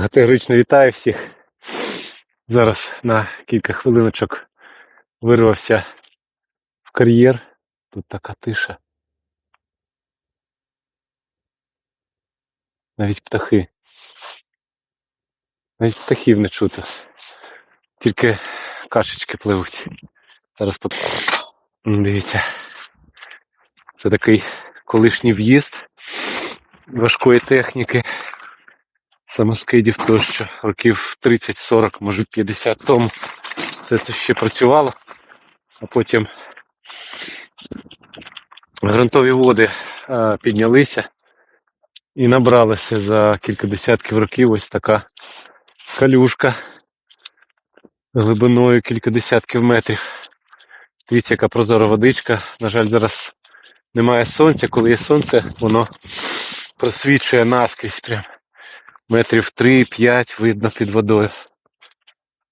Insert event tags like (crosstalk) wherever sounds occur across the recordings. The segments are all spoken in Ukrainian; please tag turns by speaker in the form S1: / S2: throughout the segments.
S1: Категорично вітаю всіх. Зараз на кілька хвилиночок вирвався в кар'єр. Тут така тиша. Навіть птахи. Навіть птахів не чути. Тільки кашечки пливуть. Зараз тут дивіться. Це такий колишній в'їзд важкої техніки. Самоскидів тощо років 30-40, може 50 тому все це ще працювало, а потім ґрунтові води а, піднялися і набралася за кілька десятків років ось така калюшка глибиною кілька десятків метрів. Дивіться, яка прозора водичка. На жаль, зараз немає сонця. Коли є сонце, воно просвічує наскрізь прям метрів 3-5 видно під водою.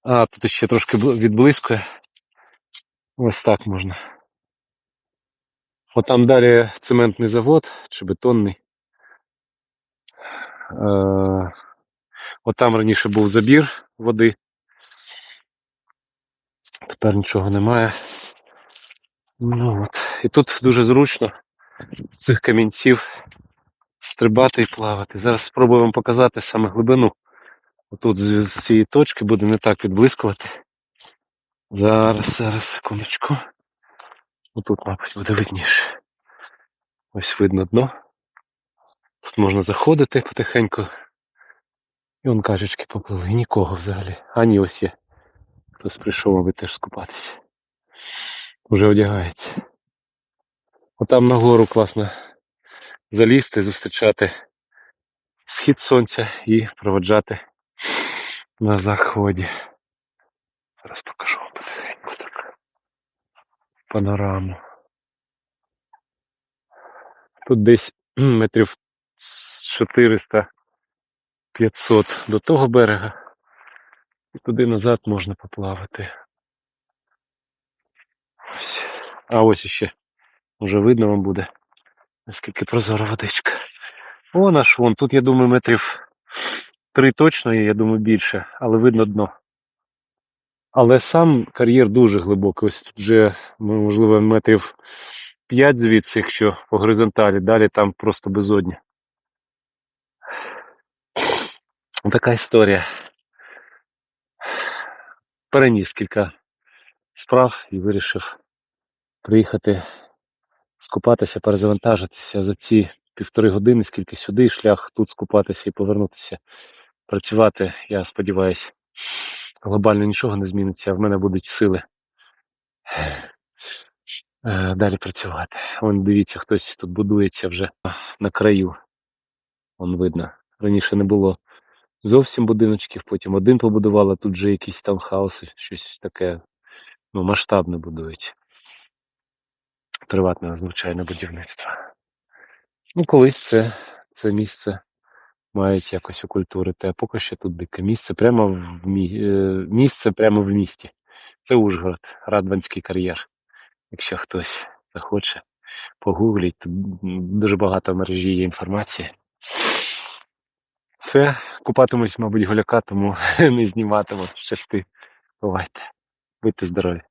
S1: А, тут ще трошки відблискує. Ось так можна. От там далі цементний завод чи бетонний. Е, От там раніше був забір води. Тепер нічого немає. Ну от. І тут дуже зручно з цих камінців стрибати і плавати. Зараз спробую вам показати саме глибину. Отут з, цієї точки буде не так відблискувати. Зараз, зараз, секундочку. Отут, мабуть, буде видніше. Ось видно дно. Тут можна заходити потихеньку. І он кашечки поплили. І нікого взагалі. А ні, ось є. Хтось прийшов, аби теж скупатися. Уже одягається. Отам нагору класно залізти, зустрічати схід сонця і проводжати на заході. Зараз покажу вам потихеньку так. Панораму. Тут десь (clears throat) метрів 400 500 до того берега. І туди назад можна поплавати. Ось. А ось іще. Вже видно вам буде, наскільки прозора водичка. О, наш вон. Тут, я думаю, метрів три точно є, я думаю, більше, але видно дно. Але сам кар'єр дуже глибокий. Ось тут вже, ну, можливо, метрів 5 звідси, якщо по горизонталі, далі там просто безодня. Така історія. Переніс кілька справ і вирішив приїхати скупатися, перезавантажитися за ці півтори години, скільки сюди, шлях тут скупатися і повернутися працювати. Я сподіваюся, глобально нічого не зміниться, а в мене будуть сили е, далі працювати. Вон дивіться, хтось тут будується вже на краю. Вон видно. Раніше не було зовсім будиночків, потім один побудували, тут вже якісь таунхауси, щось таке ну, масштабне будують. Приватне, звичайне будівництво. Ну, колись це, це місце мають якось окультурити, а поки що тут дике місце прямо в мі... е, місце прямо в місті. Це Ужгород, Радванський кар'єр. Якщо хтось захоче, погугліть, тут дуже багато в мережі є інформації. Все, купатимусь, мабуть, голяка, тому (laughs) не зніматиму. Щасти. Бувайте. Будьте здорові.